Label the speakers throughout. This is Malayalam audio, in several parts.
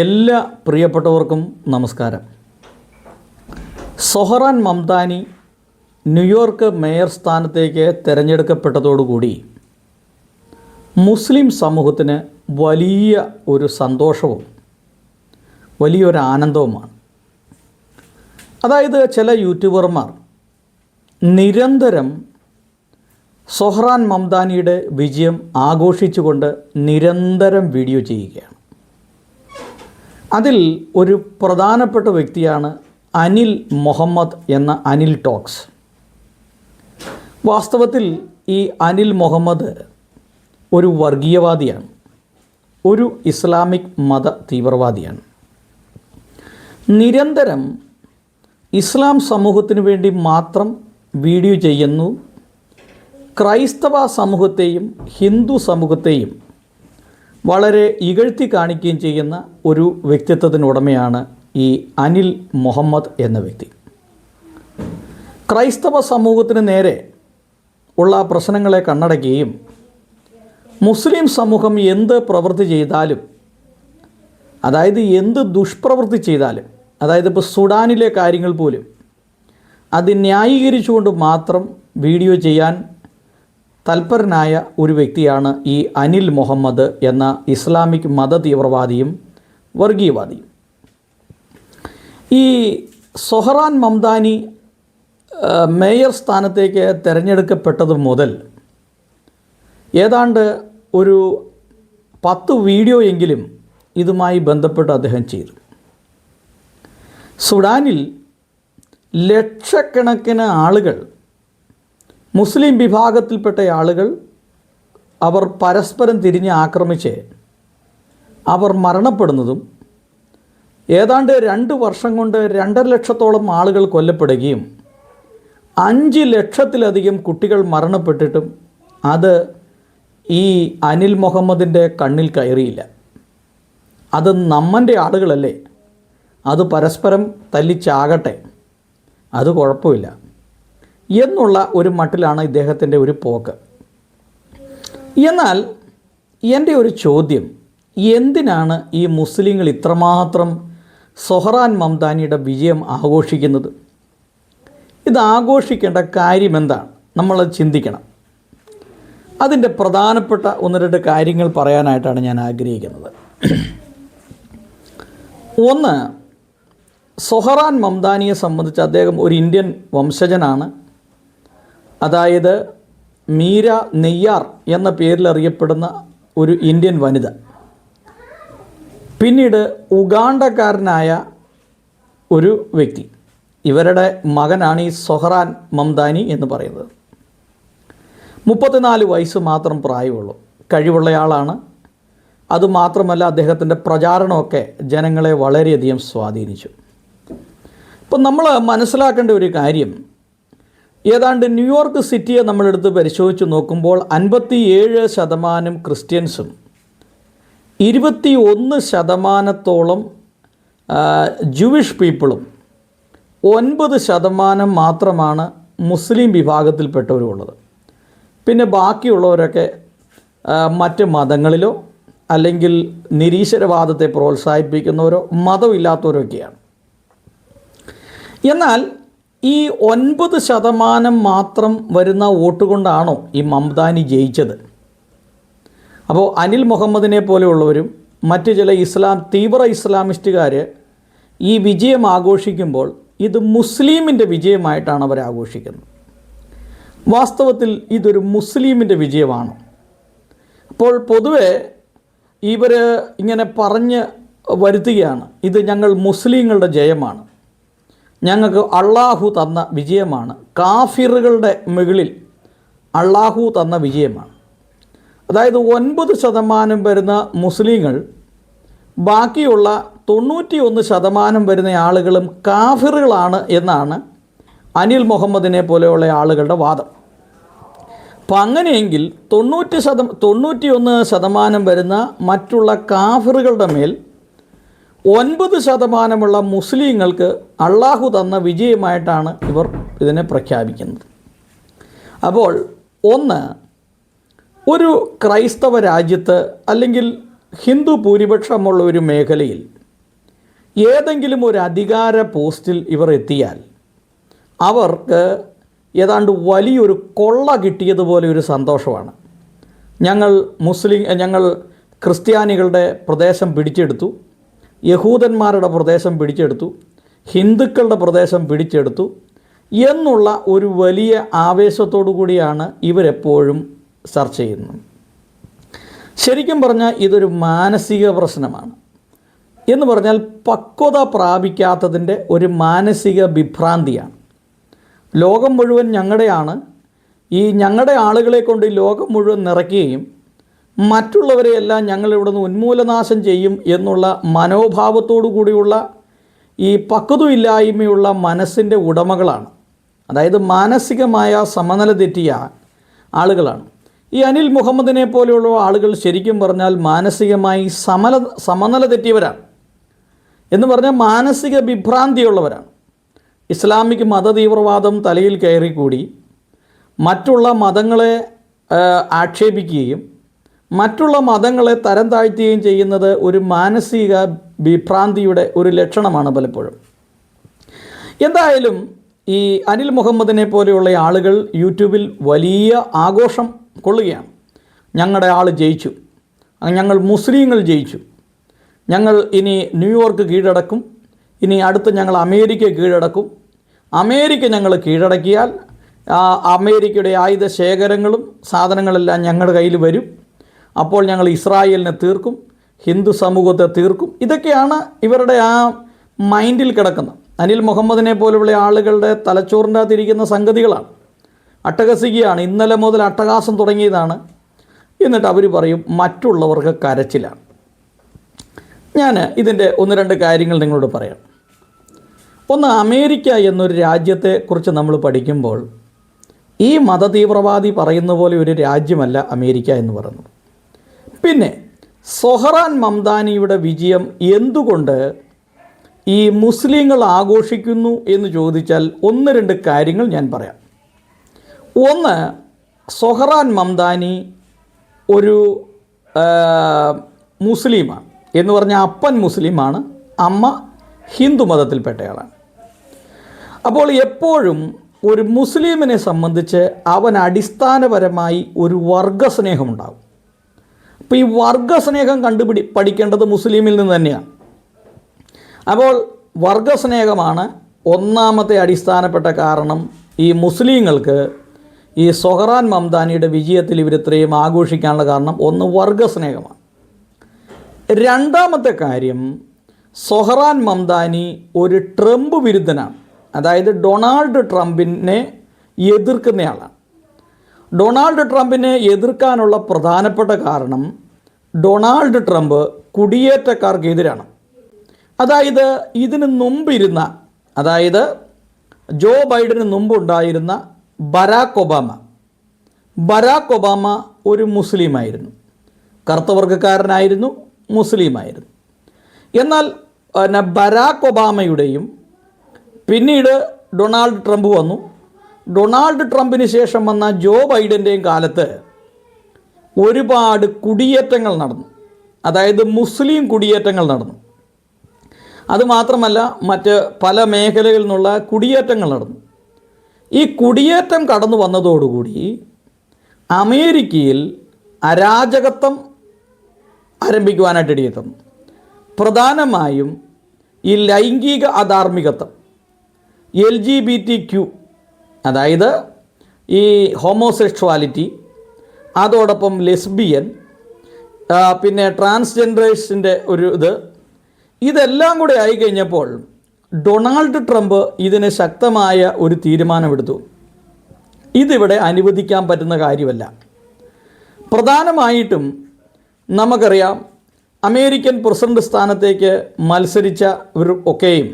Speaker 1: എല്ലാ പ്രിയപ്പെട്ടവർക്കും നമസ്കാരം. സൊഹറാൻ മംതാനി ന്യൂയോർക്ക് മേയർ സ്ഥാനത്തേക്ക് തിരഞ്ഞെടുക്കപ്പെട്ടതോടുകൂടി മുസ്ലിം സമൂഹത്തിന് വലിയ ഒരു സന്തോഷവും വലിയൊരു ആനന്ദവുമാണ്. അതായത് ചില യൂട്യൂബർമാർ നിരന്തരം സൊഹ്റാൻ മംദാനിയുടെ വിജയം ആഘോഷിച്ചുകൊണ്ട് നിരന്തരം വീഡിയോ ചെയ്യുകയാണ്. അതിൽ ഒരു പ്രധാനപ്പെട്ട വ്യക്തിയാണ് അനിൽ മുഹമ്മദ് എന്ന അനിൽ ടോക്സ്. വാസ്തവത്തിൽ ഈ അനിൽ മുഹമ്മദ് ഒരു വർഗീയവാദിയാണ്. ഒരു ഇസ്ലാമിക് മത തീവ്രവാദിയാണ്. നിരന്തരം ഇസ്ലാം സമൂഹത്തിന് വേണ്ടി മാത്രം വീഡിയോ ചെയ്യുന്നു. ക്രൈസ്തവ സമൂഹത്തെയും ഹിന്ദു സമൂഹത്തെയും വളരെ ഇകഴ്ത്തി കാണിക്കുകയും ചെയ്യുന്ന ഒരു വ്യക്തിത്വത്തിനുടമയാണ് ഈ അനിൽ മുഹമ്മദ് എന്ന വ്യക്തി. ക്രൈസ്തവ സമൂഹത്തിന് നേരെ ഉള്ള പ്രശ്നങ്ങളെ കണ്ണടയ്ക്കുകയും മുസ്ലിം സമൂഹം എന്ത് പ്രവൃത്തി ചെയ്താലും അതായത് എന്ത് ദുഷ്പ്രവൃത്തി ചെയ്താലും അതായത് ഇപ്പോൾ സുഡാനിലെ കാര്യങ്ങൾ പോലും അത് ന്യായീകരിച്ചുകൊണ്ട് മാത്രം വീഡിയോ ചെയ്യാൻ തൽപരനായ ഒരു വ്യക്തിയാണ് ഈ അനിൽ മുഹമ്മദ് എന്ന ഇസ്ലാമിക് മത തീവ്രവാദിയും വർഗീയവാദിയും. ഈ സൊഹറാൻ മംദാനി മേയർ സ്ഥാനത്തേക്ക് തിരഞ്ഞെടുക്കപ്പെട്ടത് മുതൽ ഏതാണ്ട് ഒരു പത്ത് വീഡിയോ എങ്കിലും ഇതുമായി ബന്ധപ്പെട്ട് അദ്ദേഹം ചെയ്തു. സുഡാനിൽ ലക്ഷക്കണക്കിന് ആളുകൾ മുസ്ലിം വിഭാഗത്തിൽപ്പെട്ട ആളുകൾ അവർ പരസ്പരം തിരിഞ്ഞ് ആക്രമിച്ച് അവർ മരണപ്പെടുന്നതും ഏതാണ്ട് രണ്ട് വർഷം കൊണ്ട് രണ്ടര ലക്ഷത്തോളം ആളുകൾ കൊല്ലപ്പെടുകയും അഞ്ച് ലക്ഷത്തിലധികം കുട്ടികൾ മരണപ്പെട്ടിട്ടും അത് ഈ അനിൽ മുഹമ്മദിന്റെ കണ്ണിൽ കയറിയില്ല. അത് നമ്മന്റെ ആളുകളല്ലേ? അത് പരസ്പരം തല്ലിച്ചാകട്ടെ. അത് കുഴപ്പമില്ല. എന്നുള്ള ഒരു മട്ടിലാണ് ഇദ്ദേഹത്തിന്റെ ഒരു പോക്ക്. എന്നാൽ എന്റെ ഒരു ചോദ്യം എന്തിനാണ് ഈ മുസ്ലിങ്ങൾ ഇത്രമാത്രം സൊഹറാൻ മംദാനിയുടെ വിജയം ആഘോഷിക്കുന്നത്? ഇത് ആഘോഷിക്കേണ്ട കാര്യമെന്താണ് നമ്മളത് ചിന്തിക്കണം. അതിന്റെ പ്രധാനപ്പെട്ട ഒന്ന് രണ്ട് കാര്യങ്ങൾ പറയാനായിട്ടാണ് ഞാൻ ആഗ്രഹിക്കുന്നത്. ഒന്ന് സൊഹറാൻ മംദാനിയെ സംബന്ധിച്ച് അദ്ദേഹം ഒരു ഇന്ത്യൻ വംശജനാണ്. അതായത് മീര നെയ്യാർ എന്ന പേരിൽ അറിയപ്പെടുന്ന ഒരു ഇന്ത്യൻ വനിത. പിന്നീട് ഉഗാണ്ടക്കാരനായ ഒരു വ്യക്തി. ഇവരുടെ മകനാണ് ഈ സൊഹറാൻ മംദാനി എന്ന് പറയുന്നത്. മുപ്പത്തിനാല് വയസ്സ് മാത്രം പ്രായമുള്ളൂ. കഴിവുള്ളയാളാണ്. അതുമാത്രമല്ല അദ്ദേഹത്തിന്റെ പ്രചാരണമൊക്കെ ജനങ്ങളെ വളരെയധികം സ്വാധീനിച്ചു. ഇപ്പം നമ്മൾ മനസ്സിലാക്കേണ്ട ഒരു കാര്യം ഏതാണ്ട് ന്യൂയോർക്ക് സിറ്റിയെ നമ്മളെടുത്ത് പരിശോധിച്ച് നോക്കുമ്പോൾ അൻപത്തി ഏഴ് ശതമാനം ക്രിസ്ത്യൻസും ഇരുപത്തി ഒന്ന് ശതമാനത്തോളം ജൂവിഷ് പീപ്പിളും ഒൻപത് ശതമാനം മാത്രമാണ് മുസ്ലിം വിഭാഗത്തിൽപ്പെട്ടവരുള്ളത് പിന്നെ ബാക്കിയുള്ളവരൊക്കെ മറ്റ് മതങ്ങളിലോ അല്ലെങ്കിൽ നിരീശ്വരവാദത്തെ പ്രോത്സാഹിപ്പിക്കുന്നവരോ മതമില്ലാത്തവരൊക്കെയാണ്. എന്നാൽ ഈ ഒൻപത് ശതമാനം മാത്രം വരുന്ന വോട്ട് കൊണ്ടാണോ ഈ മംദാനി ജയിച്ചത്? അപ്പോൾ അനിൽ മുഹമ്മദിനെ പോലെയുള്ളവരും മറ്റ് ചില ഇസ്ലാം തീവ്ര ഇസ്ലാമിസ്റ്റുകാർ ഈ വിജയം ആഘോഷിക്കുമ്പോൾ ഇത് മുസ്ലിമിന്റെ വിജയമായിട്ടാണ് അവർ ആഘോഷിക്കുന്നത്. വാസ്തവത്തിൽ ഇതൊരു മുസ്ലിമിന്റെ വിജയമാണ്. അപ്പോൾ പൊതുവെ ഇവർ ഇങ്ങനെ പറഞ്ഞ് വരുത്തുകയാണ്. ഇത് ഞങ്ങൾ മുസ്ലിങ്ങളുടെ ജയമാണ്. ഞങ്ങൾക്ക് അള്ളാഹു തന്ന വിജയമാണ്. കാഫിറുകളുടെ മുകളിൽ അള്ളാഹു തന്ന വിജയമാണ്. അതായത് ഒൻപത് ശതമാനം വരുന്ന മുസ്ലിങ്ങൾ ബാക്കിയുള്ള തൊണ്ണൂറ്റി ഒന്ന് ശതമാനം വരുന്ന ആളുകളും കാഫിറുകളാണ് എന്നാണ് അനിൽ മുഹമ്മദിനെ പോലെയുള്ള ആളുകളുടെ വാദം. അപ്പം അങ്ങനെയെങ്കിൽ തൊണ്ണൂറ്റി ശതം തൊണ്ണൂറ്റി ഒന്ന് ശതമാനം വരുന്ന മറ്റുള്ള കാഫിറുകളുടെ മേൽ ഒൻപത് ശതമാനമുള്ള മുസ്ലിങ്ങൾക്ക് അള്ളാഹു തന്ന വിജയമായിട്ടാണ് ഇവർ ഇതിനെ പ്രഖ്യാപിക്കുന്നത്. അപ്പോൾ ഒന്ന് ഒരു ക്രൈസ്തവ രാജ്യത്ത് അല്ലെങ്കിൽ ഹിന്ദു ഭൂരിപക്ഷമുള്ള ഒരു മേഖലയിൽ ഏതെങ്കിലും ഒരു അധികാര പോസ്റ്റിൽ ഇവർ എത്തിയാൽ അവർക്ക് ഏതാണ്ട് വലിയൊരു കൊള്ള കിട്ടിയതുപോലെ ഒരു സന്തോഷമാണ്. ഞങ്ങൾ മുസ്ലിം ഞങ്ങൾ ക്രിസ്ത്യാനികളുടെ പ്രദേശം പിടിച്ചെടുത്തു. യഹൂദന്മാരുടെ പ്രദേശം പിടിച്ചെടുത്തു ഹിന്ദുക്കളുടെ പ്രദേശം പിടിച്ചെടുത്തു എന്നുള്ള ഒരു വലിയ ആവേശത്തോടു കൂടിയാണ് ഇവരെപ്പോഴും ചർച്ച ചെയ്യുന്നത്. ശരിക്കും പറഞ്ഞാൽ ഇതൊരു മാനസിക പ്രശ്നമാണ്. എന്ന് പറഞ്ഞാൽ പക്വത പ്രാപിക്കാത്തതിന്റെ ഒരു മാനസിക വിഭ്രാന്തിയാണ്. ലോകം മുഴുവൻ ഞങ്ങളുടെയാണ്. ഈ ഞങ്ങളുടെ ആളുകളെ കൊണ്ട് ഈ ലോകം മുഴുവൻ നിറയ്ക്കുകയും മറ്റുള്ളവരെയെല്ലാം ഞങ്ങൾ ഇവിടുന്ന് ഉന്മൂലനാശം ചെയ്യും എന്നുള്ള മനോഭാവത്തോടു കൂടിയുള്ള ഈ പക്വതയില്ലായ്മയുള്ള മനസ്സിന്റെ ഉടമകളാണ്. അതായത് മാനസികമായ സമനില തെറ്റിയ ആളുകളാണ്. ഈ അനിൽ മുഹമ്മദിനെ പോലെയുള്ള ആളുകൾ ശരിക്കും പറഞ്ഞാൽ മാനസികമായി സമല സമനില തെറ്റിയവരാണ്. എന്ന് പറഞ്ഞാൽ മാനസിക വിഭ്രാന്തിയുള്ളവരാണ്. ഇസ്ലാമിക് മതതീവ്രവാദം തലയിൽ കയറിക്കൂടി മറ്റുള്ള മതങ്ങളെ ആക്ഷേപിക്കുകയും മറ്റുള്ള മതങ്ങളെ തരം താഴ്ത്തുകയും ചെയ്യുന്നത് ഒരു മാനസിക വിഭ്രാന്തിയുടെ ഒരു ലക്ഷണമാണ് പലപ്പോഴും. എന്തായാലും ഈ അനിൽ മുഹമ്മദിനെ പോലെയുള്ള ആളുകൾ യൂട്യൂബിൽ വലിയ ആഘോഷം കൊള്ളുകയാണ്. ഞങ്ങളുടെ ആൾ ജയിച്ചു. ഞങ്ങൾ മുസ്ലിങ്ങൾ ജയിച്ചു. ഞങ്ങൾ ഇനി ന്യൂയോർക്ക് കീഴടക്കും. ഇനി അടുത്ത് ഞങ്ങൾ അമേരിക്ക കീഴടക്കും. അമേരിക്ക ഞങ്ങൾ കീഴടക്കിയാൽ അമേരിക്കയുടെ ആയുധ ശേഖരങ്ങളും സാധനങ്ങളെല്ലാം ഞങ്ങളുടെ കയ്യിൽ വരും. അപ്പോൾ ഞങ്ങൾ ഇസ്രായേലിനെ തീർക്കും ഹിന്ദു സമൂഹത്തെ തീർക്കും. ഇതൊക്കെയാണ് ഇവരുടെ ആ മൈൻഡിൽ കിടക്കുന്നത്. അനിൽ മുഹമ്മദിനെ പോലെയുള്ള ആളുകളുടെ തലച്ചോറിന്റെ അകത്തിരിക്കുന്ന സംഗതികളാണ്. അട്ടഹസിക്കുകയാണ്. ഇന്നലെ മുതൽ അട്ടഹാസം തുടങ്ങിയതാണ്. എന്നിട്ട് അവർ പറയും മറ്റുള്ളവർക്ക് കരച്ചിലാണ്. ഞാൻ ഇതിന്റെ ഒന്ന് രണ്ട് കാര്യങ്ങൾ നിങ്ങളോട് പറയാം. ഒന്ന് അമേരിക്ക എന്നൊരു രാജ്യത്തെക്കുറിച്ച് നമ്മൾ പഠിക്കുമ്പോൾ ഈ മതതീവ്രവാദി പറയുന്ന പോലെ ഒരു രാജ്യമല്ല അമേരിക്ക എന്ന് പറയുന്നത്. പിന്നെ സൊഹറാൻ മംദാനിയുടെ വിജയം എന്തുകൊണ്ട് ഈ മുസ്ലിങ്ങൾ ആഘോഷിക്കുന്നു എന്ന് ചോദിച്ചാൽ ഒന്ന് രണ്ട് കാര്യങ്ങൾ ഞാൻ പറയാം. ഒന്ന് സൊഹറാൻ മംദാനി ഒരു മുസ്ലിമാണ്. എന്ന് പറഞ്ഞാൽ അപ്പൻ മുസ്ലിമാണ് അമ്മ ഹിന്ദു മതത്തിൽപ്പെട്ടയാളാണ്. അപ്പോൾ എപ്പോഴും ഒരു മുസ്ലിമിനെ സംബന്ധിച്ച് അവൻ അടിസ്ഥാനപരമായി ഒരു വർഗസ്നേഹമുണ്ടാകും അപ്പോൾ ഈ വർഗസ്നേഹം കണ്ടുപിടി പഠിക്കേണ്ടത് മുസ്ലിമിൽ നിന്ന് തന്നെയാണ്. അപ്പോൾ വർഗസ്നേഹമാണ് ഒന്നാമത്തെ അടിസ്ഥാനപ്പെട്ട കാരണം ഈ മുസ്ലിങ്ങൾക്ക് ഈ സൊഹറാൻ മംദാനിയുടെ വിജയത്തിൽ ഇവരിത്രയും ആഘോഷിക്കാനുള്ള കാരണം ഒന്ന് വർഗസ്നേഹമാണ്. രണ്ടാമത്തെ കാര്യം സൊഹറാൻ മംദാനി ഒരു ട്രംപ് വിരുദ്ധനാണ്. അതായത് ഡൊണാൾഡ് ട്രംപിനെ എതിർക്കുന്നയാളാണ്. ഡൊണാൾഡ് ട്രംപിനെ എതിർക്കാനുള്ള പ്രധാനപ്പെട്ട കാരണം ഡൊണാൾഡ് ട്രംപ് കുടിയേറ്റക്കാർക്കെതിരാണ് അതായത് ഇതിന് മുമ്പിരുന്ന അതായത് ജോ ബൈഡന് മുമ്പുണ്ടായിരുന്ന ബരാക്ക് ഒബാമ. ബരാക്ക് ഒബാമ ഒരു മുസ്ലിമായിരുന്നു. കറുത്തവർഗക്കാരനായിരുന്നു മുസ്ലിമായിരുന്നു. എന്നാൽ പിന്നെ ബരാക്ക് ഒബാമയുടെയും പിന്നീട് ഡൊണാൾഡ് ട്രംപ് വന്നു. ഡൊണാൾഡ് ട്രംപിന് ശേഷം വന്ന ജോ ബൈഡന്റെയും കാലത്ത് ഒരുപാട് കുടിയേറ്റങ്ങൾ നടന്നു. അതായത് മുസ്ലിം കുടിയേറ്റങ്ങൾ നടന്നു. അതുമാത്രമല്ല മറ്റ് പല മേഖലകളിൽ നിന്നുള്ള കുടിയേറ്റങ്ങൾ നടന്നു. ഈ കുടിയേറ്റം കടന്നു വന്നതോടുകൂടി അമേരിക്കയിൽ അരാജകത്വം ആരംഭിക്കുവാനായിട്ട് ഇടയെത്തുന്നു. പ്രധാനമായും ഈ ലൈംഗിക അധാർമികത്വം L G B T Q അതായത് ഈ ഹോമോസെക്ഷുവാലിറ്റി അതോടൊപ്പം ലെസ്ബിയൻ പിന്നെ ട്രാൻസ്ജെൻഡേഴ്സിന്റെ ഒരു ഇത്. ഇതെല്ലാം കൂടെ ആയി കഴിഞ്ഞപ്പോൾ ഡൊണാൾഡ് ട്രംപ് ഇതിന് ശക്തമായ ഒരു തീരുമാനമെടുത്തു. ഇതിവിടെ അനുവദിക്കാൻ പറ്റുന്ന കാര്യമല്ല. പ്രധാനമായിട്ടും നമുക്കറിയാം അമേരിക്കൻ പ്രസിഡന്റ് സ്ഥാനത്തേക്ക് ഒരു ഒക്കെയും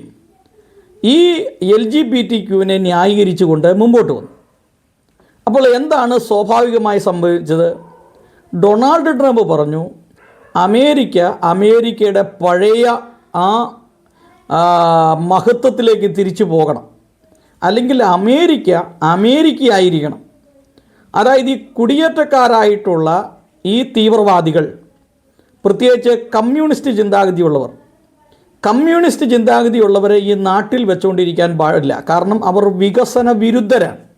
Speaker 1: ഈ എൽ ജി ബി ടി ക്യൂവിനെ ന്യായീകരിച്ചുകൊണ്ട് മുമ്പോട്ട് വന്നു. അപ്പോൾ എന്താണ് സ്വാഭാവികമായി സംഭവിച്ചത്? ഡൊണാൾഡ് ട്രംപ് പറഞ്ഞു അമേരിക്ക അമേരിക്കയുടെ പഴയ ആ മഹത്വത്തിലേക്ക് തിരിച്ചു പോകണം. അല്ലെങ്കിൽ അമേരിക്ക അമേരിക്കയായിരിക്കണം. അതായത് ഈ കുടിയേറ്റക്കാരായിട്ടുള്ള ഈ തീവ്രവാദികൾ പ്രത്യേകിച്ച് കമ്മ്യൂണിസ്റ്റ് ചിന്താഗതിയുള്ളവർ. കമ്മ്യൂണിസ്റ്റ് ചിന്താഗതിയുള്ളവരെ ഈ നാട്ടിൽ വെച്ചുകൊണ്ടിരിക്കാൻ പാടില്ല. കാരണം അവർ വികസന വിരുദ്ധരാണ്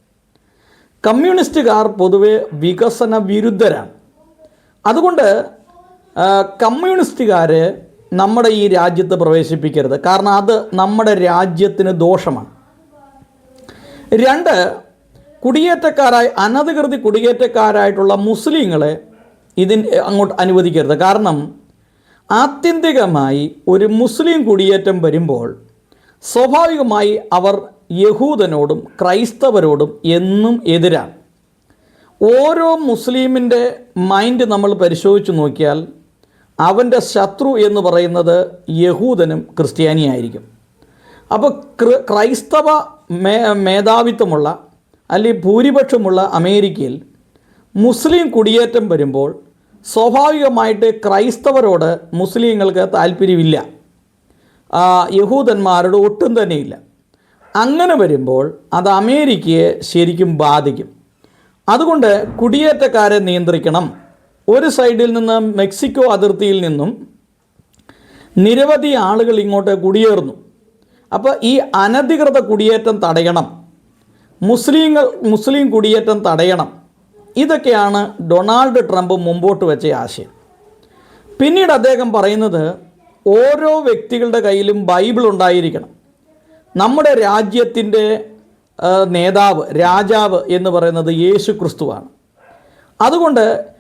Speaker 1: കമ്മ്യൂണിസ്റ്റുകാർ പൊതുവെ വികസന വിരുദ്ധരാണ്. അതുകൊണ്ട് കമ്മ്യൂണിസ്റ്റുകാരെ നമ്മുടെ ഈ രാജ്യത്ത് പ്രവേശിപ്പിക്കരുത്. കാരണം അത് നമ്മുടെ രാജ്യത്തിന് ദോഷമാണ്. രണ്ട് കുടിയേറ്റക്കാരായി അനധികൃതി കുടിയേറ്റക്കാരായിട്ടുള്ള മുസ്ലിങ്ങളെ ഇതിന് അങ്ങോട്ട് അനുവദിക്കരുത്. കാരണം ആത്യന്തികമായി ഒരു മുസ്ലിം കുടിയേറ്റം വരുമ്പോൾ സ്വാഭാവികമായി അവർ യഹൂദനോടും ക്രൈസ്തവരോടും എന്നും എതിരാണ്. ഓരോ മുസ്ലിമിന്റെ മൈൻഡ് നമ്മൾ പരിശോധിച്ച് നോക്കിയാൽ അവന്റെ ശത്രു എന്ന് പറയുന്നത് യഹൂദനും ക്രിസ്ത്യാനിയായിരിക്കും. അപ്പോൾ ക്രൈസ്തവ മേ മേധാവിത്വമുള്ള അല്ലെങ്കിൽ ഭൂരിപക്ഷമുള്ള അമേരിക്കയിൽ മുസ്ലിം കുടിയേറ്റം വരുമ്പോൾ സ്വാഭാവികമായിട്ട് ക്രൈസ്തവരോട് മുസ്ലിങ്ങൾക്ക് താല്പര്യമില്ല. യഹൂദന്മാരോട് ഒട്ടും തന്നെയില്ല. അങ്ങനെ വരുമ്പോൾ അത് അമേരിക്കയെ ശരിക്കും ബാധിക്കും. അതുകൊണ്ട് കുടിയേറ്റക്കാരെ നിയന്ത്രിക്കണം. ഒരു സൈഡിൽ നിന്ന് മെക്സിക്കോ അതിർത്തിയിൽ നിന്നും നിരവധി ആളുകൾ ഇങ്ങോട്ട് കുടിയേറുന്നു. അപ്പോൾ ഈ അനധികൃത കുടിയേറ്റം തടയണം. മുസ്ലിങ്ങൾ മുസ്ലിം കുടിയേറ്റം തടയണം. ഇതൊക്കെയാണ് ഡൊണാൾഡ് ട്രംപ് മുമ്പോട്ട് വെച്ച ആശയം. പിന്നീട് അദ്ദേഹം പറയുന്നത് ഓരോ വ്യക്തികളുടെ കയ്യിലും ബൈബിൾ ഉണ്ടായിരിക്കണം. നമ്മുടെ രാജ്യത്തിന്റെ നേതാവ് രാജാവ് എന്ന് പറയുന്നത് യേശു ക്രിസ്തുവാണ് അതുകൊണ്ട്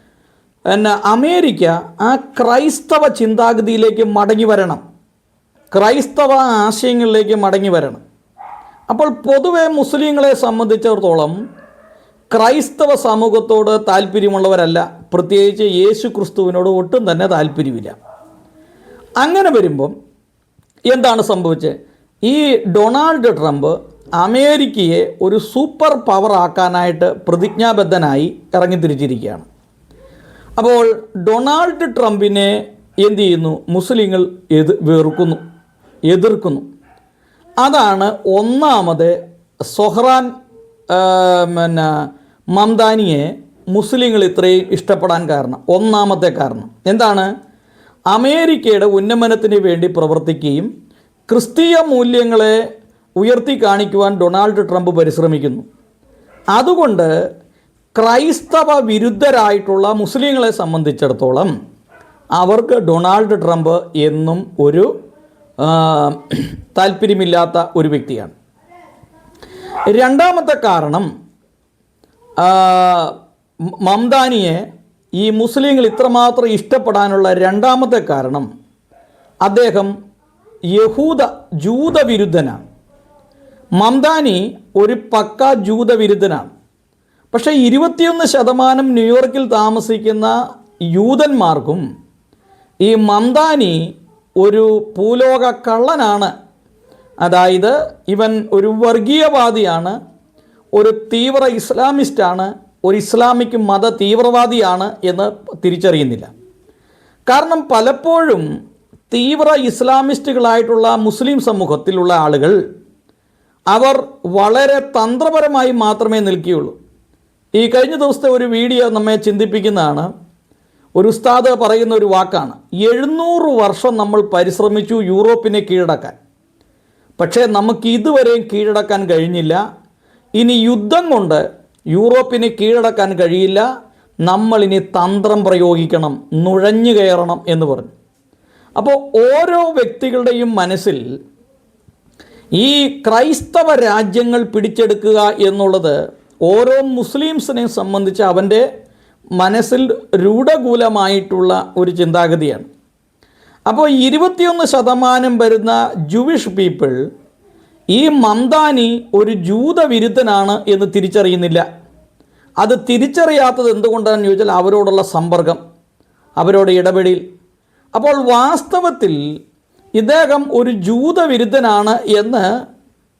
Speaker 1: പിന്നെ അമേരിക്ക ആ ക്രൈസ്തവ ചിന്താഗതിയിലേക്ക് മടങ്ങി വരണം. ക്രൈസ്തവ ആശയങ്ങളിലേക്ക് മടങ്ങി വരണം. അപ്പോൾ പൊതുവെ മുസ്ലിങ്ങളെ സംബന്ധിച്ചിടത്തോളം ക്രൈസ്തവ സമൂഹത്തോട് താല്പര്യമുള്ളവരല്ല. പ്രത്യേകിച്ച് യേശു ക്രിസ്തുവിനോട് ഒട്ടും തന്നെ താല്പര്യമില്ല. അങ്ങനെ വരുമ്പം എന്താണ് സംഭവിച്ചത്? ഈ ഡൊണാൾഡ് ട്രംപ് അമേരിക്കയെ ഒരു സൂപ്പർ പവർ ആക്കാനായിട്ട് പ്രതിജ്ഞാബദ്ധനായി ഇറങ്ങിത്തിരിച്ചിരിക്കുകയാണ്. അപ്പോൾ ഡൊണാൾഡ് ട്രംപിനെ എന്ത് ചെയ്യുന്നു? മുസ്ലിങ്ങൾ എത് വെറുക്കുന്നു എതിർക്കുന്നു. അതാണ് ഒന്നാമത് സൊഹ്റാൻ പിന്നെ മംദാനിയെ മുസ്ലിങ്ങൾ ഇത്രയും ഇഷ്ടപ്പെടാൻ കാരണം ഒന്നാമത്തെ കാരണം. എന്താണ്? അമേരിക്കയുടെ ഉന്നമനത്തിന് വേണ്ടി പ്രവർത്തിക്കുകയും ക്രിസ്തീയ മൂല്യങ്ങളെ ഉയർത്തി കാണിക്കുവാൻ ഡൊണാൾഡ് ട്രംപ് പരിശ്രമിക്കുന്നു. അതുകൊണ്ട് ക്രൈസ്തവ വിരുദ്ധരായിട്ടുള്ള മുസ്ലിങ്ങളെ സംബന്ധിച്ചിടത്തോളം അവർക്ക് ഡൊണാൾഡ് ട്രംപ് എന്നും ഒരു താല്പര്യമില്ലാത്ത ഒരു വ്യക്തിയാണ്. രണ്ടാമത്തെ കാരണം മംദാനിയെ ഈ മുസ്ലിങ്ങൾ ഇത്രമാത്രം ഇഷ്ടപ്പെടാനുള്ള രണ്ടാമത്തെ കാരണം അദ്ദേഹം യഹൂദ ജൂതവിരുദ്ധനാണ്. മംദാനി ഒരു പക്ക ജൂതവിരുദ്ധനാണ്. പക്ഷേ ഇരുപത്തിയൊന്ന് ശതമാനം ന്യൂയോർക്കിൽ താമസിക്കുന്ന യൂതന്മാർക്കും ഈ മംദാനി ഒരു ഭൂലോക കള്ളനാണ്. അതായത് ഇവൻ ഒരു വർഗീയവാദിയാണ് ഒരു തീവ്ര ഇസ്ലാമിസ്റ്റാണ് ഒരു ഇസ്ലാമിക് മത തീവ്രവാദിയാണ് എന്ന് തിരിച്ചറിയുന്നില്ല. കാരണം പലപ്പോഴും തീവ്ര ഇസ്ലാമിസ്റ്റുകളായിട്ടുള്ള മുസ്ലിം സമൂഹത്തിലുള്ള ആളുകൾ അവർ വളരെ തന്ത്രപരമായി മാത്രമേ നിൽക്കുകയുള്ളൂ. ഈ കഴിഞ്ഞ ദിവസത്തെ ഒരു വീഡിയോ നമ്മെ ചിന്തിപ്പിക്കുന്നതാണ്. ഒരു ഉസ്താദ് പറയുന്ന ഒരു വാക്കാണ്. എഴുന്നൂറ് വർഷം നമ്മൾ പരിശ്രമിച്ചു യൂറോപ്പിനെ കീഴടക്കാൻ. പക്ഷേ നമുക്ക് ഇതുവരെയും കീഴടക്കാൻ കഴിഞ്ഞില്ല. ഇനി യുദ്ധം കൊണ്ട് യൂറോപ്പിനെ കീഴടക്കാൻ കഴിയില്ല. നമ്മളിനി തന്ത്രം പ്രയോഗിക്കണം നുഴഞ്ഞു കയറണം എന്ന് പറഞ്ഞു. അപ്പോൾ ഓരോ വ്യക്തികളുടെയും മനസ്സിൽ ഈ ക്രൈസ്തവ രാജ്യങ്ങൾ പിടിച്ചെടുക്കുക എന്നുള്ളത് ഓരോ മുസ്ലിംസിനെ സംബന്ധിച്ച് അവന്റെ മനസ്സിൽ രൂഢകൂലമായിട്ടുള്ള ഒരു ചിന്താഗതിയാണ്. അപ്പോൾ ഇരുപത്തിയൊന്ന് ശതമാനം വരുന്ന ജൂവിഷ് പീപ്പിൾ ഈ മന്ദാനി ഒരു ജൂതവിരുദ്ധനാണ് എന്ന് തിരിച്ചറിയുന്നില്ല. അത് തിരിച്ചറിയാത്തത് എന്തുകൊണ്ടാണെന്ന് ചോദിച്ചാൽ അവരോടുള്ള സമ്പർക്കം അവരോട് ഇടപെടൽ അപ്പോൾ വാസ്തവത്തിൽ ഇദ്ദേഹം ഒരു ജൂതവിരുദ്ധനാണ് എന്ന്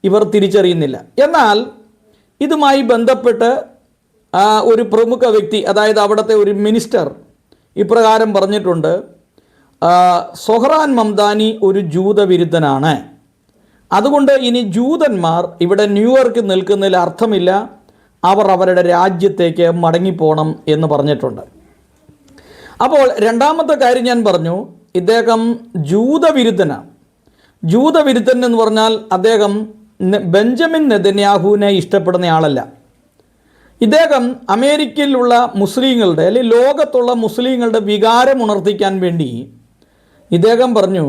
Speaker 1: ഇവർ തിരിച്ചറിയുന്നില്ല. എന്നാൽ ഇതുമായി ബന്ധപ്പെട്ട് ഒരു പ്രമുഖ വ്യക്തി അതായത് അവിടുത്തെ ഒരു മിനിസ്റ്റർ ഇപ്രകാരം പറഞ്ഞിട്ടുണ്ട് സൊഹ്റാൻ മംദാനി ഒരു ജൂതവിരുദ്ധനാണ്. അതുകൊണ്ട് ഇനി ജൂതന്മാർ ഇവിടെ ന്യൂയോർക്ക് നിൽക്കുന്നതിൽ അർത്ഥമില്ല. അവർ അവരുടെ രാജ്യത്തേക്ക് മടങ്ങിപ്പോണം എന്ന് പറഞ്ഞിട്ടുണ്ട്. അപ്പോൾ രണ്ടാമത്തെ കാര്യം ഞാൻ പറഞ്ഞു ഇദ്ദേഹം ജൂതവിരുദ്ധനാണ് ജൂതവിരുദ്ധൻ എന്ന് പറഞ്ഞാൽ അദ്ദേഹം ബെഞ്ചമിൻ നെതന്യാഹുവിനെ ഇഷ്ടപ്പെടുന്ന ആളല്ല. ഇദ്ദേഹം അമേരിക്കയിലുള്ള മുസ്ലിങ്ങളുടെ അല്ലെങ്കിൽ ലോകത്തുള്ള മുസ്ലിങ്ങളുടെ വികാരം ഉണർത്തിക്കാൻ വേണ്ടി ഇദ്ദേഹം പറഞ്ഞു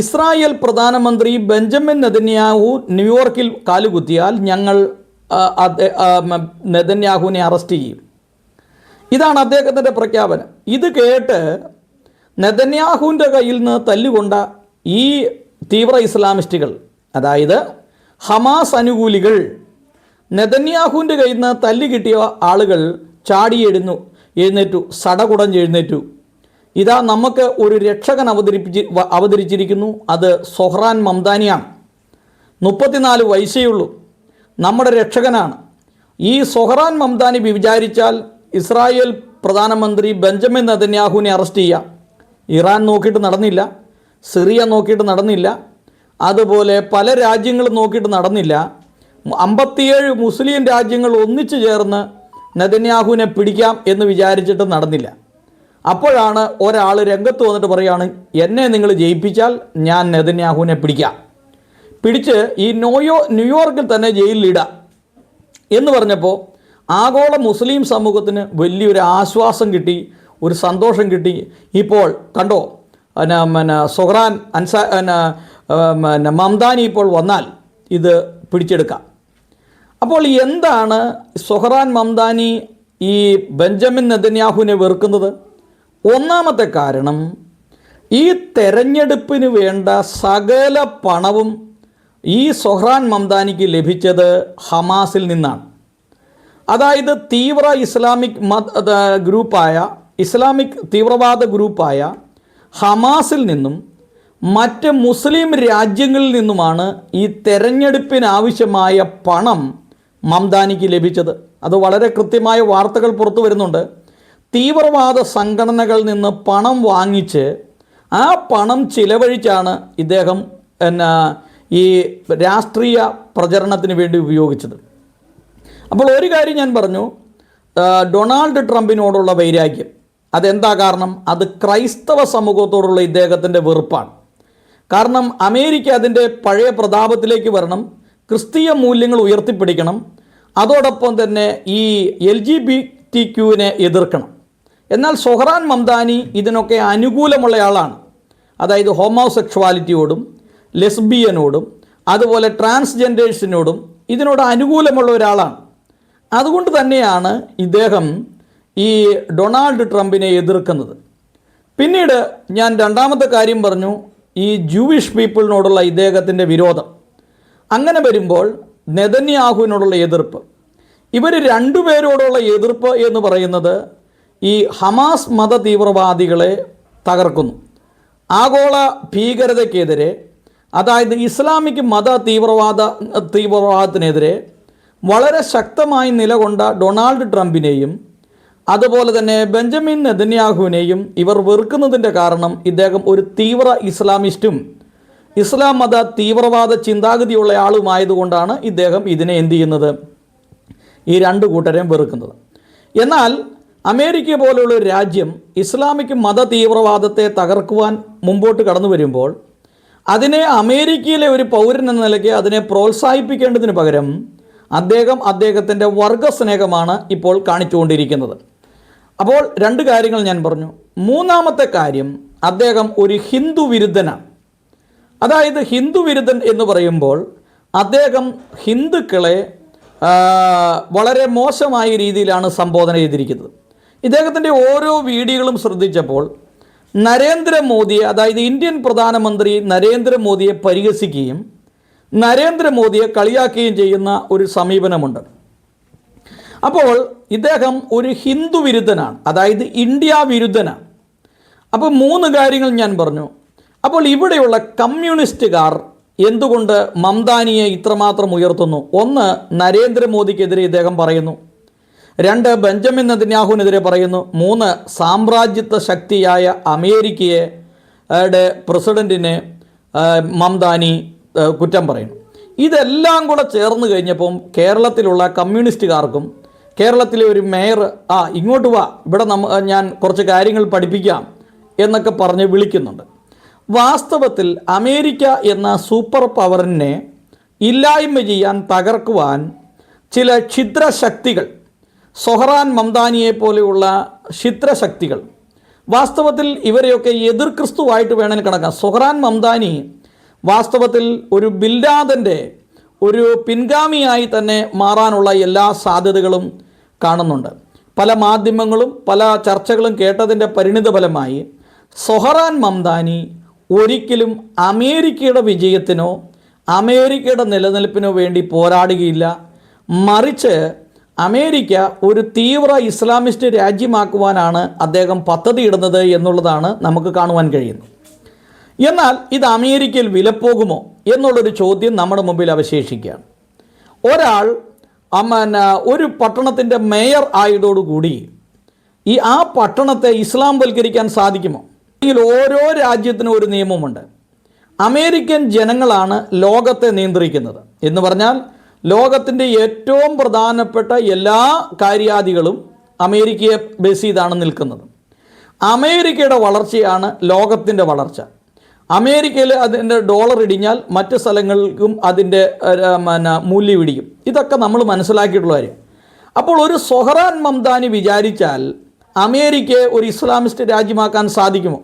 Speaker 1: ഇസ്രായേൽ പ്രധാനമന്ത്രി ബെഞ്ചമിൻ നെതന്യാഹു ന്യൂയോർക്കിൽ കാലുകുത്തിയാൽ ഞങ്ങൾ നെതന്യാഹുവിനെ അറസ്റ്റ് ചെയ്യും. ഇതാണ് അദ്ദേഹത്തിന്റെ പ്രഖ്യാപനം. ഇത് കേട്ട് നെതന്യാഹുവിന്റെ കയ്യിൽ നിന്ന് തല്ലുകൊണ്ട ഈ തീവ്ര ഇസ്ലാമിസ്റ്റുകൾ അതായത് ഹമാസ് അനുകൂലികൾ നെതന്യാഹുവിന്റെ കയ്യിൽ നിന്ന് തല്ല് കിട്ടിയ ആളുകൾ ചാടിയെഴുന്നു എഴുന്നേറ്റു സടകുടഞ്ഞ് എഴുന്നേറ്റു. ഇതാ നമുക്ക് ഒരു രക്ഷകൻ അവതരിപ്പിച്ച് അവതരിച്ചിരിക്കുന്നു. അത് സൊഹ്റാൻ മംദാനിയാണ്. മുപ്പത്തിനാല് വയസ്സേയുള്ളൂ നമ്മുടെ രക്ഷകനാണ്. ഈ സൊഹ്റാൻ മംദാനി വിചാരിച്ചാൽ ഇസ്രായേൽ പ്രധാനമന്ത്രി ബെഞ്ചമിൻ നെതന്യാഹുവിനെ അറസ്റ്റ് ചെയ്യാം. ഇറാൻ നോക്കിയിട്ട് നടന്നില്ല. സിറിയ നോക്കിയിട്ട് നടന്നില്ല. അതുപോലെ പല രാജ്യങ്ങളും നോക്കിയിട്ട് നടന്നില്ല. അമ്പത്തിയേഴ് മുസ്ലിം രാജ്യങ്ങൾ ഒന്നിച്ചു ചേർന്ന് നെതന്യാഹുവിനെ പിടിക്കാം എന്ന് വിചാരിച്ചിട്ട് നടന്നില്ല. അപ്പോഴാണ് ഒരാൾ രംഗത്ത് വന്നിട്ട് പറയുകയാണ് എന്നെ നിങ്ങൾ ജയിപ്പിച്ചാൽ ഞാൻ നെതന്യാഹുവിനെ പിടിക്കാം. പിടിച്ച് ഈ നോയോ ന്യൂയോർക്കിൽ തന്നെ ജയിലിലിടാം എന്ന് പറഞ്ഞപ്പോൾ ആഗോള മുസ്ലിം സമൂഹത്തിന് വലിയൊരു ആശ്വാസം കിട്ടി ഒരു സന്തോഷം കിട്ടി. ഇപ്പോൾ കണ്ടോ പിന്നെ പിന്നെ സൊഹ്റാൻ അൻസാ പിന്നെ മംദാനി ഇപ്പോൾ വന്നാൽ ഇത് പിടിച്ചെടുക്കാം. അപ്പോൾ എന്താണ് സൊഹ്റാൻ മംദാനി ഈ ബെഞ്ചമിൻ നെതന്യാഹുവിനെ വെറുക്കുന്നത്? ഒന്നാമത്തെ കാരണം ഈ തെരഞ്ഞെടുപ്പിന് വേണ്ട സകല പണവും ഈ സൊഹ്റാൻ മംദാനിക്ക് ലഭിച്ചത് ഹമാസിൽ നിന്നാണ്. അതായത് തീവ്ര ഇസ്ലാമിക് മത ഗ്രൂപ്പായ ഇസ്ലാമിക് തീവ്രവാദ ഗ്രൂപ്പായ ഹമാസിൽ നിന്നും മറ്റ് മുസ്ലിം രാജ്യങ്ങളിൽ നിന്നുമാണ് ഈ തെരഞ്ഞെടുപ്പിനാവശ്യമായ പണം മംദാനിക്ക് ലഭിച്ചത്. അത് വളരെ കൃത്യമായ വാർത്തകൾ പുറത്തു വരുന്നുണ്ട്. തീവ്രവാദ സംഘടനകളിൽ നിന്ന് പണം വാങ്ങിച്ച് ആ പണം ചിലവഴിച്ചാണ് ഇദ്ദേഹം എന്നാ ഈ രാഷ്ട്രീയ പ്രചരണത്തിന് വേണ്ടി ഉപയോഗിച്ചത്. അപ്പോൾ ഒരു കാര്യം ഞാൻ പറഞ്ഞു ഡൊണാൾഡ് ട്രംപിനോടുള്ള വൈരാഗ്യം. അതെന്താ കാരണം? അത് ക്രൈസ്തവ സമൂഹത്തോടുള്ള ഇദ്ദേഹത്തിന്റെ വെറുപ്പാണ്. കാരണം അമേരിക്ക അതിന്റെ പഴയ പ്രതാപത്തിലേക്ക് വരണം ക്രിസ്തീയ മൂല്യങ്ങൾ ഉയർത്തിപ്പിടിക്കണം അതോടൊപ്പം തന്നെ ഈ എൽ ജി ബി ടി ക്യൂവിനെ എതിർക്കണം. എന്നാൽ സൊഹ്റാൻ മംദാനി ഇതിനൊക്കെ അനുകൂലമുള്ള ആളാണ്. അതായത് ഹോമോസെക്ഷുവാലിറ്റിയോടും ലെസ്ബിയനോടും അതുപോലെ ട്രാൻസ്ജെൻഡേഴ്സിനോടും ഇതിനോട് അനുകൂലമുള്ള ഒരാളാണ്. അതുകൊണ്ട് തന്നെയാണ് ഇദ്ദേഹം ഈ ഡൊണാൾഡ് ട്രംപിനെ എതിർക്കുന്നത്. പിന്നീട് ഞാൻ രണ്ടാമത്തെ കാര്യം പറഞ്ഞു ഈ ജൂവിഷ് പീപ്പിളിനോടുള്ള ഇദ്ദേഹത്തിന്റെ വിരോധം. അങ്ങനെ വരുമ്പോൾ നെതന്യാഹുവിനോടുള്ള എതിർപ്പ്. ഇവർ രണ്ടുപേരോടുള്ള എതിർപ്പ് എന്ന് പറയുന്നത് ഈ ഹമാസ് മത തീവ്രവാദികളെ തകർക്കുന്നു. ആഗോള ഭീകരതയ്ക്കെതിരെ അതായത് ഇസ്ലാമിക് മത തീവ്രവാദ തീവ്രവാദത്തിനെതിരെ വളരെ ശക്തമായി നിലകൊണ്ട ഡൊണാൾഡ് ട്രംപിനെയും അതുപോലെ തന്നെ ബെഞ്ചമിൻ നെതന്യാഹുവിനെയും ഇവർ വെറുക്കുന്നതിന്റെ കാരണം ഇദ്ദേഹം ഒരു തീവ്ര ഇസ്ലാമിസ്റ്റും. ഇസ്ലാം മത തീവ്രവാദ ചിന്താഗതിയുള്ള ആളുമായതുകൊണ്ടാണ് ഇദ്ദേഹം ഇതിനെ എന്ത് ചെയ്യുന്നത്? ഈ രണ്ട് കൂട്ടരെയും വെറുക്കുന്നത്. എന്നാൽ അമേരിക്ക പോലുള്ള ഒരു രാജ്യം ഇസ്ലാമിക് മത തീവ്രവാദത്തെ തകർക്കുവാൻ മുമ്പോട്ട് കടന്നു വരുമ്പോൾ അതിനെ അമേരിക്കയിലെ ഒരു പൗരൻ എന്ന നിലയ്ക്ക് അതിനെ പ്രോത്സാഹിപ്പിക്കേണ്ടതിന് പകരം അദ്ദേഹം അദ്ദേഹത്തിന്റെ വർഗസ്നേഹമാണ് ഇപ്പോൾ കാണിച്ചുകൊണ്ടിരിക്കുന്നത്. അപ്പോൾ രണ്ട് കാര്യങ്ങൾ ഞാൻ പറഞ്ഞു. മൂന്നാമത്തെ കാര്യം അദ്ദേഹം ഒരു ഹിന്ദു വിരുദ്ധനാണ്. അതായത് ഹിന്ദു വിരുദ്ധൻ എന്ന് പറയുമ്പോൾ അദ്ദേഹം ഹിന്ദുക്കളെ വളരെ മോശമായ രീതിയിലാണ് സംബോധന ചെയ്തിരിക്കുന്നത്. ഇദ്ദേഹത്തിന്റെ ഓരോ വീഡിയോകളും ശ്രദ്ധിച്ചപ്പോൾ നരേന്ദ്രമോദിയെ അതായത് ഇന്ത്യൻ പ്രധാനമന്ത്രി നരേന്ദ്രമോദിയെ പരിഹസിക്കുകയും നരേന്ദ്രമോദിയെ കളിയാക്കുകയും ചെയ്യുന്ന ഒരു സമീപനമുണ്ട്. അപ്പോൾ ഇദ്ദേഹം ഒരു ഹിന്ദു വിരുദ്ധനാണ്. അതായത് ഇന്ത്യ വിരുദ്ധനാണ്. അപ്പോൾ മൂന്ന് കാര്യങ്ങൾ ഞാൻ പറഞ്ഞു. അപ്പോൾ ഇവിടെയുള്ള കമ്മ്യൂണിസ്റ്റുകാർ എന്തുകൊണ്ട് മംദാനിയെ ഇത്രമാത്രം ഉയർത്തുന്നു? ഒന്ന് നരേന്ദ്രമോദിക്കെതിരെ ഇദ്ദേഹം പറയുന്നു. രണ്ട് ബെഞ്ചമിൻ നെതന്യാഹുവിനെതിരെ പറയുന്നു. മൂന്ന് സാമ്രാജ്യത്വ ശക്തിയായ അമേരിക്കയെ പ്രസിഡന്റിനെ മംദാനി കുറ്റം പറയുന്നു ഇതെല്ലാം കൂടെ ചേർന്ന് കഴിഞ്ഞപ്പം കേരളത്തിലുള്ള കമ്മ്യൂണിസ്റ്റുകാർക്കും കേരളത്തിലെ ഒരു മേയർ ആ ഇങ്ങോട്ട് വാ ഇവിടെ നമ്മ ഞാൻ കുറച്ച് കാര്യങ്ങൾ പഠിപ്പിക്കാം എന്നൊക്കെ പറഞ്ഞ് വിളിക്കുന്നുണ്ട്. വാസ്തവത്തിൽ അമേരിക്ക എന്ന സൂപ്പർ പവറിനെ ഇല്ലായ്മ ചെയ്യാൻ തകർക്കുവാൻ ചില ഛിദ്രശക്തികൾ സൊഹറാൻ മംദാനിയെ പോലെയുള്ള ഛിദ്രശക്തികൾ വാസ്തവത്തിൽ ഇവരെയൊക്കെ എതിർ ക്രിസ്തുവായിട്ട് വേണമെങ്കിൽ കണക്കാം സൊഹറാൻ മംദാനി വാസ്തവത്തിൽ ഒരു ബിൽഡാദന്റെ ഒരു പിൻഗാമിയായി തന്നെ മാറാനുള്ള എല്ലാ സാധ്യതകളും കാണുന്നുണ്ട്. പല മാധ്യമങ്ങളും പല ചർച്ചകളും കേട്ടതിന്റെ പരിണിത ഫലമായി സൊഹറാൻ മംദാനി ഒരിക്കലും അമേരിക്കയുടെ വിജയത്തിനോ അമേരിക്കയുടെ നിലനിൽപ്പിനോ വേണ്ടി പോരാടുകയില്ല. മറിച്ച് അമേരിക്ക ഒരു തീവ്ര ഇസ്ലാമിസ്റ്റ് രാജ്യമാക്കുവാനാണ് അദ്ദേഹം പദ്ധതിയിടുന്നത് എന്നുള്ളതാണ് നമുക്ക് കാണുവാൻ കഴിയുന്നത്. എന്നാൽ ഇത് അമേരിക്കയിൽ വിലപ്പോകുമോ എന്നുള്ളൊരു ചോദ്യം നമ്മുടെ മുമ്പിൽ അവശേഷിക്കുകയാണ്. ഒരാൾ അമ്മ ഒരു പട്ടണത്തിന്റെ മേയർ ആയതോടുകൂടി ഈ ആ പട്ടണത്തെ ഇസ്ലാം വൽക്കരിക്കാൻ സാധിക്കുമോ? അല്ലെങ്കിൽ ഓരോ രാജ്യത്തിനും ഒരു നിയമമുണ്ട്. അമേരിക്കൻ ജനങ്ങളാണ് ലോകത്തെ നിയന്ത്രിക്കുന്നത്. എന്ന് പറഞ്ഞാൽ ലോകത്തിന്റെ ഏറ്റവും പ്രധാനപ്പെട്ട എല്ലാ കാര്യാദികളും അമേരിക്കയെ ബേസ് ചെയ്താണ് നിൽക്കുന്നത്. അമേരിക്കയുടെ വളർച്ചയാണ് ലോകത്തിന്റെ വളർച്ച. അമേരിക്കയിൽ അതിന്റെ ഡോളർ ഇടിഞ്ഞാൽ മറ്റ് സ്ഥലങ്ങൾക്കും അതിന്റെ പിന്നെ മൂല്യം ഇടിക്കും ഇതൊക്കെ നമ്മൾ മനസ്സിലാക്കിയിട്ടുള്ള കാര്യം. അപ്പോൾ ഒരു സൊഹറാൻ മംദാനി വിചാരിച്ചാൽ അമേരിക്കയെ ഒരു ഇസ്ലാമിസ്റ്റ് രാജ്യമാക്കാൻ സാധിക്കുമോ?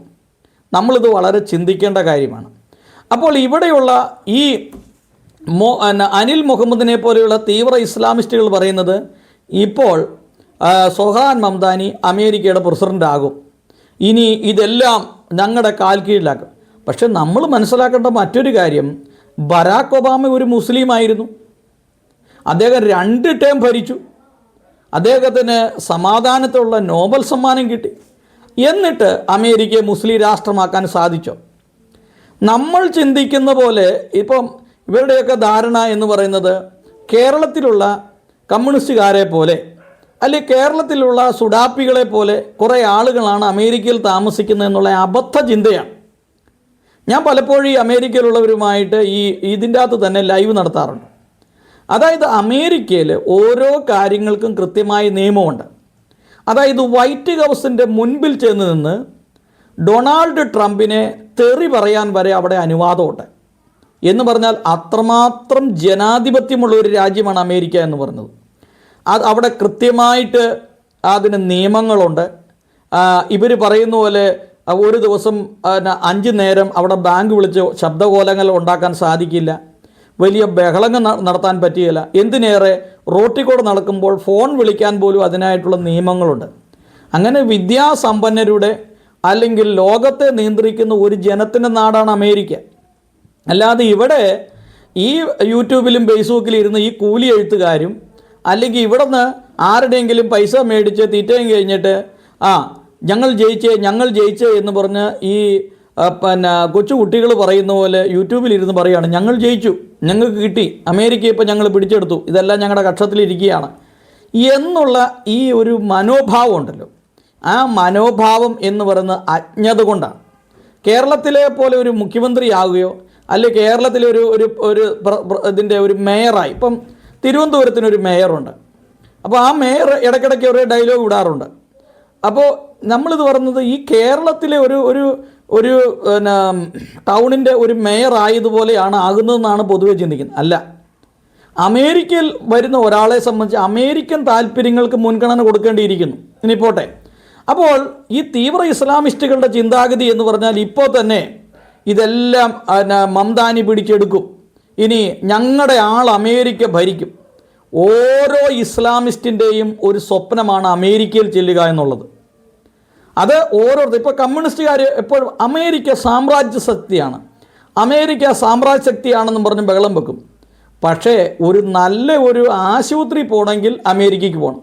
Speaker 1: നമ്മളിത് വളരെ ചിന്തിക്കേണ്ട കാര്യമാണ്. അപ്പോൾ ഇവിടെയുള്ള ഈ മോ അനിൽ മുഹമ്മദിനെ പോലെയുള്ള തീവ്ര ഇസ്ലാമിസ്റ്റുകൾ പറയുന്നത് ഇപ്പോൾ സൊഹാൻ മംദാനി അമേരിക്കയുടെ പ്രസിഡന്റ് ആകും ഇനി ഇതെല്ലാം ഞങ്ങളുടെ കാൽ കീഴിലാക്കും പക്ഷെ നമ്മൾ മനസ്സിലാക്കേണ്ട മറ്റൊരു കാര്യം ബരാക്ക് ഒബാമ ഒരു മുസ്ലിം ആയിരുന്നു. അദ്ദേഹം രണ്ട് ടേം ഭരിച്ചു. അദ്ദേഹത്തിന് സമാധാനത്തിലുള്ള നോബൽ സമ്മാനം കിട്ടി. എന്നിട്ട് അമേരിക്കയെ മുസ്ലിം രാഷ്ട്രമാക്കാൻ സാധിച്ചോ. നമ്മൾ ചിന്തിക്കുന്ന പോലെ ഇപ്പം ഇവരുടെയൊക്കെ ധാരണ എന്ന് പറയുന്നത് കേരളത്തിലുള്ള കമ്മ്യൂണിസ്റ്റുകാരെ പോലെ അല്ലെ കേരളത്തിലുള്ള സുഡാപ്പികളെ പോലെ കുറേ ആളുകളാണ് അമേരിക്കയിൽ താമസിക്കുന്നത് എന്നുള്ള അബദ്ധ ചിന്തയാണ്. ഞാൻ പലപ്പോഴും ഈ അമേരിക്കയിലുള്ളവരുമായിട്ട് ഈ ഇതിന്റെ അകത്ത് തന്നെ ലൈവ് നടത്താറുണ്ട്. അതായത് അമേരിക്കയിൽ ഓരോ കാര്യങ്ങൾക്കും കൃത്യമായ നിയമമുണ്ട്. അതായത് വൈറ്റ് ഹൗസിന്റെ മുൻപിൽ ചെന്ന് നിന്ന് ഡൊണാൾഡ് ട്രംപിനെ തെറി പറയാൻ വരെ അവിടെ അനുവാദമുണ്ട്. എന്ന് പറഞ്ഞാൽ അത്രമാത്രം ജനാധിപത്യമുള്ള ഒരു രാജ്യമാണ് അമേരിക്ക എന്ന് പറഞ്ഞത്. അത് അവിടെ കൃത്യമായിട്ട് അതിന് നിയമങ്ങളുണ്ട്. ഇവർ പറയുന്ന പോലെ ഒരു ദിവസം അഞ്ച് നേരം അവിടെ ബാങ്ക് വിളിച്ച് ശബ്ദകോലങ്ങൾ ഉണ്ടാക്കാൻ സാധിക്കില്ല. വലിയ ബഹളങ്ങൾ നടത്താൻ പറ്റുകയില്ല എന്തിനേറെ റോട്ടിൽ കൂടെ നടക്കുമ്പോൾ ഫോൺ വിളിക്കാൻ പോലും അതിനായിട്ടുള്ള നിയമങ്ങളുണ്ട്. അങ്ങനെ വിദ്യാസമ്പന്നരുടെ അല്ലെങ്കിൽ ലോകത്തെ നിയന്ത്രിക്കുന്ന ഒരു ജനത്തിന്റെ നാടാണ് അമേരിക്ക. അല്ലാതെ ഇവിടെ ഈ യൂട്യൂബിലും ഫേസ്ബുക്കിലും ഇരുന്ന് ഈ കൂലി എഴുത്തുകാരും അല്ലെങ്കിൽ ഇവിടെ നിന്ന് ആരുടെയെങ്കിലും പൈസ മേടിച്ച് തീറ്റയും കഴിഞ്ഞിട്ട് ആ ഞങ്ങൾ ജയിച്ച് ഞങ്ങൾ ജയിച്ച് എന്ന് പറഞ്ഞ് ഈ പിന്നെ കൊച്ചു കുട്ടികൾ പറയുന്ന പോലെ യൂട്യൂബിലിരുന്ന് പറയുകയാണ് ഞങ്ങൾ ജയിച്ചു ഞങ്ങൾക്ക് കിട്ടി അമേരിക്ക ഇപ്പോൾ ഞങ്ങൾ പിടിച്ചെടുത്തു ഇതെല്ലാം ഞങ്ങളുടെ കക്ഷത്തിലിരിക്കുകയാണ്. എന്നുള്ള ഈ ഒരു മനോഭാവം ഉണ്ടല്ലോ. ആ മനോഭാവം എന്ന് പറയുന്ന അജ്ഞത കൊണ്ടാണ്. കേരളത്തിലെ പോലെ ഒരു മുഖ്യമന്ത്രിയാവുകയോ അല്ലെങ്കിൽ കേരളത്തിലെ ഒരു ഒരു ഒരു ഇതിന്റെ ഒരു മേയറായി ഇപ്പം തിരുവനന്തപുരത്തിനൊരു മേയറുണ്ട്. അപ്പോൾ ആ മേയർ ഇടയ്ക്കിടയ്ക്ക് ഒരു ഡയലോഗ് വിടാറുണ്ട് അപ്പോൾ നമ്മളിത് പറയുന്നത് ഈ കേരളത്തിലെ ഒരു ഒരു ഒരു പിന്നെ ടൗണിന്റെ ഒരു മേയർ ആയതുപോലെയാണ് ആകുന്നതെന്നാണ് പൊതുവെ ചിന്തിക്കുന്നത്. അല്ല. അമേരിക്കയിൽ വരുന്ന ഒരാളെ സംബന്ധിച്ച് അമേരിക്കൻ താല്പര്യങ്ങൾക്ക് മുൻഗണന കൊടുക്കേണ്ടിയിരിക്കുന്നു. ഇനി പോട്ടെ. അപ്പോൾ ഈ തീവ്ര ഇസ്ലാമിസ്റ്റുകളുടെ ചിന്താഗതി എന്ന് പറഞ്ഞാൽ ഇപ്പോൾ തന്നെ ഇതെല്ലാം മംദാനി പിടിച്ചെടുക്കും. ഇനി ഞങ്ങളുടെ ആൾ അമേരിക്ക ഭരിക്കും. ഓരോ ഇസ്ലാമിസ്റ്റിന്റെയും ഒരു സ്വപ്നമാണ് അമേരിക്കയിൽ ചെല്ലുക എന്നുള്ളത്. അത് ഓരോരുത്തർ. ഇപ്പോൾ കമ്മ്യൂണിസ്റ്റുകാർ എപ്പോഴും അമേരിക്ക സാമ്രാജ്യ ശക്തിയാണ്. അമേരിക്ക സാമ്രാജ്യ ശക്തിയാണെന്നും പറഞ്ഞ് ബഹളം വെക്കും. പക്ഷേ ഒരു നല്ല ഒരു ആശുപത്രി പോകണമെങ്കിൽ അമേരിക്കയ്ക്ക് പോകണം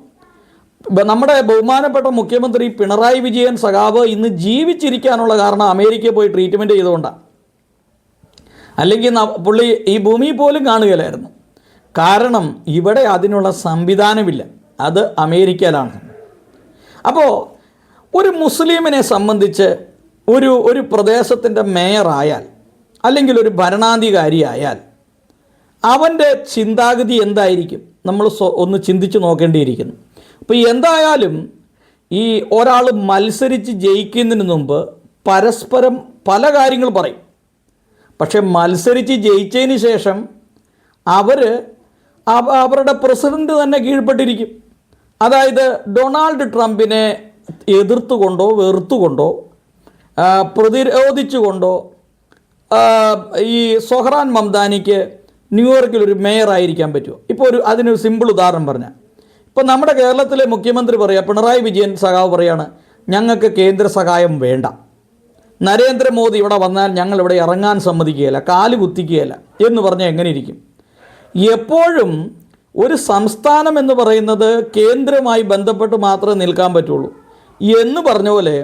Speaker 1: നമ്മുടെ ബഹുമാനപ്പെട്ട മുഖ്യമന്ത്രി പിണറായി വിജയൻ സഖാവ് ഇന്ന് ജീവിച്ചിരിക്കാനുള്ള കാരണം അമേരിക്കയിൽ പോയി ട്രീറ്റ്മെന്റ് ചെയ്തുകൊണ്ടാണ്. അല്ലെങ്കിൽ പുള്ളി ഈ ഭൂമി പോലും കാണുകയില്ലായിരുന്നു. കാരണം ഇവിടെ അതിനുള്ള സംവിധാനമില്ല. അത് അമേരിക്കയിലാണ്. അപ്പോൾ ഒരു മുസ്ലിമിനെ സംബന്ധിച്ച് ഒരു ഒരു പ്രദേശത്തിന്റെ മേയറായാൽ അല്ലെങ്കിൽ ഒരു ഭരണാധികാരിയായാൽ അവന്റെ ചിന്താഗതി എന്തായിരിക്കും? നമ്മൾ ഒന്ന് ചിന്തിച്ച് നോക്കേണ്ടിയിരിക്കുന്നു. അപ്പോൾ എന്തായാലും ഈ ഒരാൾ മത്സരിച്ച് ജയിക്കുന്നതിന് മുമ്പ് പരസ്പരം പല കാര്യങ്ങൾ പറയും. പക്ഷേ മത്സരിച്ച് ജയിച്ചതിന് ശേഷം അവർ അവരുടെ പ്രസിഡന്റ് തന്നെ കീഴ്പ്പെട്ടിരിക്കും. അതായത് ഡൊണാൾഡ് ട്രംപിനെ എതിർത്തുകൊണ്ടോ വെറുത്തുകൊണ്ടോ പ്രതിരോധിച്ചുകൊണ്ടോ ഈ സൊഹ്റാൻ മംദാനിക്ക് ന്യൂയോർക്കിൽ ഒരു മേയർ മേയറായിരിക്കാൻ പറ്റുമോ? ഇപ്പോൾ ഒരു അതിനൊരു സിമ്പിൾ ഉദാഹരണം പറഞ്ഞാൽ ഇപ്പോൾ നമ്മുടെ കേരളത്തിലെ മുഖ്യമന്ത്രി പറയുക പിണറായി വിജയൻ സഖാവ് പറയാണ് ഞങ്ങൾക്ക് കേന്ദ്ര സഹായം വേണ്ട. നരേന്ദ്രമോദി ഇവിടെ വന്നാൽ ഞങ്ങൾ ഇവിടെ ഇറങ്ങാൻ സമ്മതിക്കുകയില്ല കാൽ കുത്തിക്കുകയില്ല എന്ന് പറഞ്ഞാൽ എങ്ങനെ ഇരിക്കും എപ്പോഴും ഒരു സംസ്ഥാനം എന്ന് പറയുന്നത് കേന്ദ്രമായി ബന്ധപ്പെട്ട് മാത്രമേ നിൽക്കാൻ പറ്റുള്ളൂ. എന്ന് പറഞ്ഞ പോലെ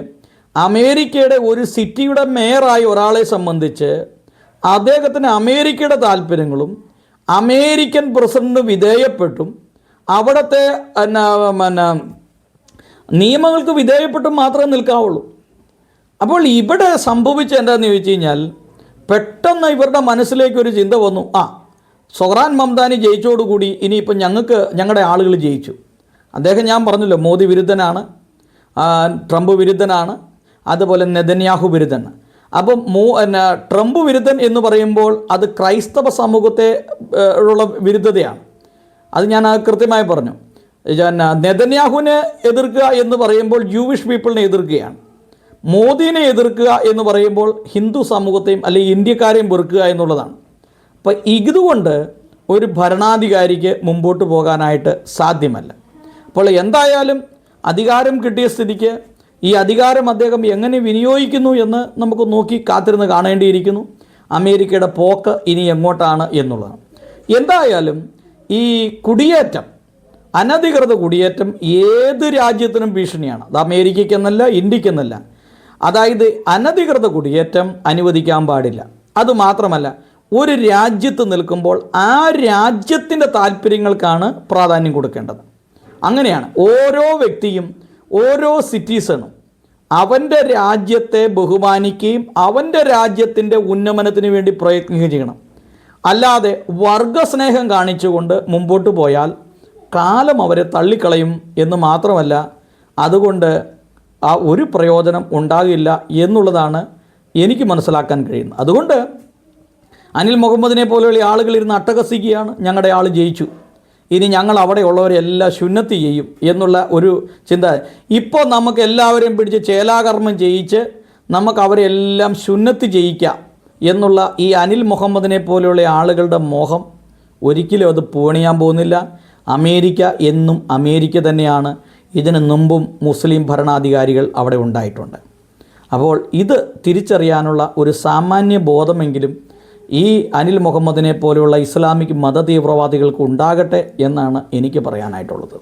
Speaker 1: അമേരിക്കയുടെ ഒരു സിറ്റിയുടെ മേയറായ ഒരാളെ സംബന്ധിച്ച് അദ്ദേഹത്തിന് അമേരിക്കയുടെ താല്പര്യങ്ങളും അമേരിക്കൻ പ്രസിഡന്റിന് വിധേയപ്പെട്ടും അവിടുത്തെ പിന്നെ നിയമങ്ങൾക്ക് വിധേയപ്പെട്ടും മാത്രമേ നിൽക്കാവുള്ളൂ. അപ്പോൾ ഇവിടെ സംഭവിച്ച എന്താണെന്ന് ചോദിച്ചു കഴിഞ്ഞാൽ പെട്ടെന്ന് ഇവരുടെ മനസ്സിലേക്ക് ഒരു ചിന്ത വന്നു. ആ സൊഹ്റാൻ മംദാനി ജയിച്ചോടുകൂടി ഇനിയിപ്പം ഞങ്ങൾക്ക് ഞങ്ങളുടെ ആളുകൾ ജയിച്ചു. അദ്ദേഹം ഞാൻ പറഞ്ഞല്ലോ മോദി വിരുദ്ധനാണ്. ട്രംപ് വിരുദ്ധനാണ്. അതുപോലെ നെതന്യാഹു വിരുദ്ധനാണ് അപ്പം മൂ എന്നാ ട്രംപ് വിരുദ്ധൻ എന്ന് പറയുമ്പോൾ അത് ക്രൈസ്തവ സമൂഹത്തെ ഉള്ള വിരുദ്ധതയാണ്. അത് ഞാൻ കൃത്യമായി പറഞ്ഞു. പിന്നെ നെതന്യാഹുവിനെ എതിർക്കുക എന്ന് പറയുമ്പോൾ ജൂവിഷ് പീപ്പിളിനെ എതിർക്കുകയാണ്. മോദിനെ എതിർക്കുക എന്ന് പറയുമ്പോൾ ഹിന്ദു സമൂഹത്തെയും അല്ലെങ്കിൽ ഇന്ത്യക്കാരെയും വെറുക്കുക എന്നുള്ളതാണ്. അപ്പോൾ ഇതുകൊണ്ട് ഒരു ഭരണാധികാരിക്ക് മുമ്പോട്ട് പോകാനായിട്ട് സാധ്യമല്ല. അപ്പോൾ എന്തായാലും അധികാരം കിട്ടിയ സ്ഥിതിക്ക് ഈ അധികാരം അദ്ദേഹം എങ്ങനെ വിനിയോഗിക്കുന്നു എന്ന് നമുക്ക് നോക്കി കാത്തിരുന്ന് കാണേണ്ടിയിരിക്കുന്നു. അമേരിക്കയുടെ പോക്ക് ഇനി എങ്ങോട്ടാണ് എന്നുള്ളത്. എന്തായാലും ഈ കുടിയേറ്റം അനധികൃത കുടിയേറ്റം ഏത് രാജ്യത്തിനും ഭീഷണിയാണ്. അത് അമേരിക്കയ്ക്കെന്നല്ല ഇന്ത്യക്കെന്നല്ല അതായത് അനധികൃത കുടിയേറ്റം അനുവദിക്കാൻ പാടില്ല. അതുമാത്രമല്ല ഒരു രാജ്യത്ത് നിൽക്കുമ്പോൾ ആ രാജ്യത്തിന്റെ താല്പര്യങ്ങൾക്കാണ് പ്രാധാന്യം കൊടുക്കേണ്ടത്. അങ്ങനെയാണ്. ഓരോ വ്യക്തിയും ഓരോ സിറ്റിസണും അവന്റെ രാജ്യത്തെ ബഹുമാനിക്കുകയും അവന്റെ രാജ്യത്തിന്റെ ഉന്നമനത്തിന് വേണ്ടി പ്രയത്നിക്കുകയും ചെയ്യണം. അല്ലാതെ വർഗസ്നേഹം കാണിച്ചുകൊണ്ട് മുമ്പോട്ട് പോയാൽ കാലം അവരെ തള്ളിക്കളയും എന്ന് മാത്രമല്ല അതുകൊണ്ട് ആ ഒരു പ്രയോജനം ഉണ്ടാകില്ല എന്നുള്ളതാണ് എനിക്ക് മനസ്സിലാക്കാൻ കഴിയുന്നത്. അതുകൊണ്ട് അനിൽ മുഹമ്മദിനെ പോലെയുള്ള ആളുകൾ ഇരുന്ന് അട്ടഹസിക്കുകയാണ്. ഞങ്ങളുടെ ആൾ ജയിച്ചു. ഇനി ഞങ്ങൾ അവിടെ ഉള്ളവരെല്ലാം ശുന്നത്തി ചെയ്യും എന്നുള്ള ഒരു ചിന്ത. ഇപ്പോൾ നമുക്ക് എല്ലാവരെയും പിടിച്ച് ചേലാകർമ്മം ചെയ്യിച്ച് നമുക്ക് അവരെല്ലാം ശുന്നത്തി ചെയ്യിക്കാം എന്നുള്ള ഈ അനിൽ മുഹമ്മദിനെ പോലെയുള്ള ആളുകളുടെ മോഹം ഒരിക്കലും അത് പൂണിയാൻ പോകുന്നില്ല. അമേരിക്ക എന്നും അമേരിക്ക തന്നെയാണ്. ഇതിനു മുമ്പും മുസ്ലിം ഭരണാധികാരികൾ അവിടെ ഉണ്ടായിട്ടുണ്ട്. അപ്പോൾ ഇത് തിരിച്ചറിയാനുള്ള ഒരു സാമാന്യ ബോധമെങ്കിലും ഈ അനിൽ മുഹമ്മദിനെ പോലെയുള്ള ഇസ്ലാമിക് മത തീവ്രവാദികൾക്ക് ഉണ്ടാകട്ടെ എന്നാണ് എനിക്ക് പറയാനായിട്ടുള്ളത്.